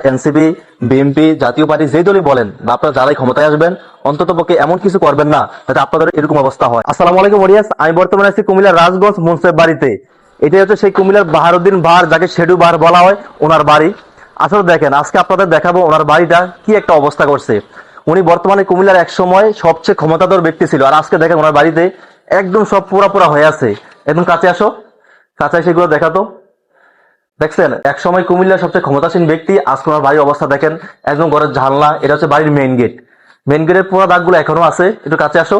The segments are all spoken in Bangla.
এনসিপি, বিএনপি জাতীয় পার্টি যেই দলই বলেন, বা আপনারা যারাই ক্ষমতায় আসবেন, অন্তত পক্ষে এমন কিছু করবেন না, যাতে আপনাদের এরকম অবস্থা হয়। আসসালামু আলাইকুম, ওরিয়াস। আমি বর্তমানে আছি কুমিল্লার রাজগঞ্জ মুন্সেফ বাড়িতে। এটাই হচ্ছে সেই কুমিল্লার বাহারুদ্দিন বাহার যাকে শেডু বাহার বলা হয়, ওনার বাড়ি। আসলে দেখেন, আজকে আপনাদের দেখাবো ওনার বাড়িটা কি একটা অবস্থা করছে। উনি বর্তমানে কুমিল্লার এক সময় সবচেয়ে ক্ষমতাধর ব্যক্তি ছিল। আর আজকে দেখেন ওনার বাড়িতে একদম সব পুরা পুরা হয়ে আছে। একদম কাছে আসো। কাছে সেগুলো দেখাতো। দেখছেন এক সময় কুমিল্লার সবচেয়ে ক্ষমতাসীন ব্যক্তি আজকে ওনার বাড়ির অবস্থা দেখেন, একদম ঘরের জানলা এটা হচ্ছে বাড়ির মেইন গেট মেইন গেটের পুরো দাগগুলো এখনও আছে, একটু কাছে আসো।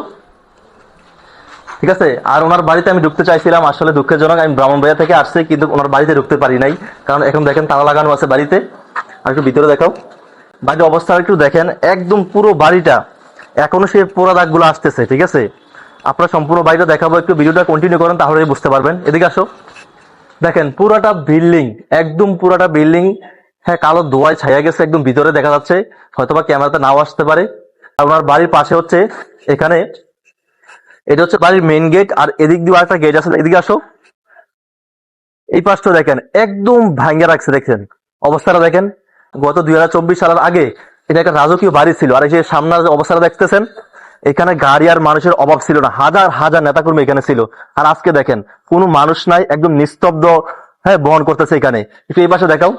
ঠিক আছে? আর ওনার বাড়িতে আমি ঢুকতে চাইছিলাম, আসলে দুঃখজনক, আমি ব্রাহ্মণ ব্রাহ্মণবাড়িয়া থেকে আসছি, কিন্তু ওনার বাড়িতে ঢুকতে পারি নাই, কারণ এখন দেখেন তালা লাগানো আছে বাড়িতে। আর একটু ভিতরে দেখাও। বাড়ির অবস্থা একটু দেখেন, একদম পুরো বাড়িটা, এখনও সেই পোড়া দাগগুলো আসতেছে, ঠিক আছে? আপনারা সম্পূর্ণ বাড়িটা দেখাবো, একটু ভিডিওটা কন্টিনিউ করেন তাহলে বুঝতে পারবেন। এদিকে আসো। দেখেন, পুরাটা বিল্ডিং, একদম পুরাটা বিল্ডিং হ্যাঁ কালো ধোয়ায় ছায়া গেছে, একদম ভিতরে দেখা যাচ্ছে। হয়তোবা ক্যামেরাতে নাও আসতে পারে। আর ওনার বাড়ির পাশে হচ্ছে, এখানে, এটা হচ্ছে বাড়ির মেইন গেট আর এদিক দিয়ে একটা গেট আছে, এদিকে আসো। এই পাশটা দেখেন, একদম ভাঙ্গে রাখছে দেখছেন অবস্থাটা দেখেন, গত দুই হাজার চব্বিশ সালের আগে, এটা একটা রাজকীয় বাড়ি ছিল, আর এই যে সামনের যে অবস্থাটা দেখতেছেন এখানে গাড়ি আর মানুষের অভাব ছিল না। হাজার হাজার নেতাকর্মী এখানে ছিল। আর আজকে দেখেন, কোনো মানুষ নাই, একদম নিস্তব্ধ হ্যাঁ বহন করতেছে এখানে। একটু এই পাশে দেখাও।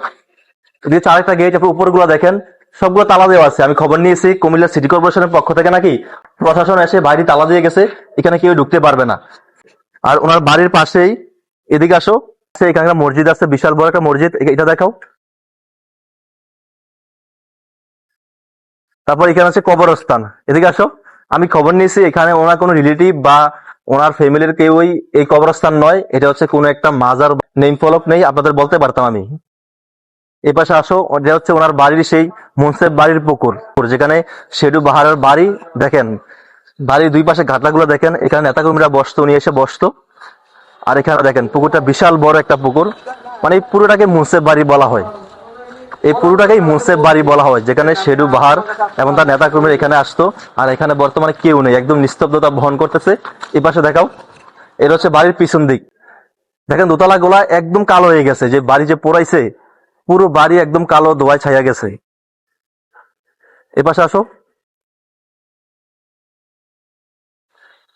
এদিকে চারটা গেট আপনার উপরগুলো দেখেন, সবগুলো তালা দেওয়া আছে। আমি খবর নিয়েছি, কুমিল্লা সিটি কর্পোরেশনের পক্ষ থেকে নাকি প্রশাসন এসে বাড়ি তালা দিয়ে গেছে, এখানে কেউ ঢুকতে পারবে না। আর ওনার বাড়ির পাশেই, এদিকে আসো এখানে মসজিদ আছে, বিশাল বড় একটা মসজিদ এটা দেখাও। তারপর এখানে আছে কবরস্থান। এদিকে আসো। আমি খবর নিয়েছি, এখানে ওনার কোনো রিলেটিভ বা ওনার ফ্যামিলির কেউই এই কবরস্থান নয়। এটা হচ্ছে কোনো একটা মাজার নেম ফলক নেই, আপনাদের বলতে পারতাম আমি। এই পাশে আসো এটা হচ্ছে ওনার বাড়ির সেই মুন্সেফ বাড়ির পুকুর, যেখানে শেডু বাহারের বাড়ি দেখেন। বাড়ির দুই পাশে ঘাটলাগুলো দেখেন, এখানে নেতাকর্মীরা বসতো, উনি এসে বসতো। আর এখানে দেখেন, পুকুরটা বিশাল বড় একটা পুকুর। মানে পুরোটাকে মুন্সেফ বাড়ি বলা হয়। এই পুরোটাকেই মুন্সেফ বাড়ি বলা হয়, যেখানে শেডু বাহার এবং তার নেতাকর্মীরা এখানে আসতো, আর এখানে বর্তমানে কেউ নেই, একদম নিস্তব্ধতা বহন করতেছে। এই পাশে দেখাও এটা হচ্ছে বাড়ির পিছন দিক। দেখেন, দোতলা গোলা একদম কালো হয়ে গেছে, যে বাড়ি যে পোড়াইছে, পুরো বাড়ি একদম কালো ধোয়ায় ছাইয়া গেছে। এ পাশে আসো।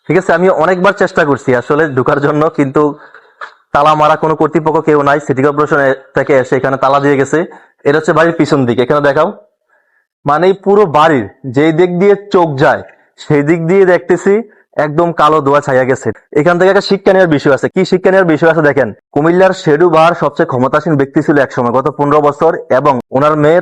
ঠিক আছে, আমি অনেকবার চেষ্টা করছি আসলে ঢুকার জন্য, কিন্তু তালা মারা কোনো কর্তৃপক্ষ কেউ নাই, সিটি কর্পোরেশন থেকে এসে এখানে তালা দিয়ে গেছে। এটা হচ্ছে বাড়ির পিছন দিক, এখানে দেখাও। মানে পুরো বাড়ির যেই দিক দিয়ে চোখ যায়, সেই দিক দিয়ে দেখতেছি একদম কালো দোয়া ছাইয়া গেছে। এখান থেকে একটা শিক্ষা নেওয়ার বিষয় আছে। কি শিক্ষা নেওয়ার বিষয় আছে দেখেন, কুমিল্লার শেডু বাহার সবচেয়ে ক্ষমতাসীন ব্যক্তি ছিল একসময়, গত পনেরো বছর, এবং ওনার মেয়ে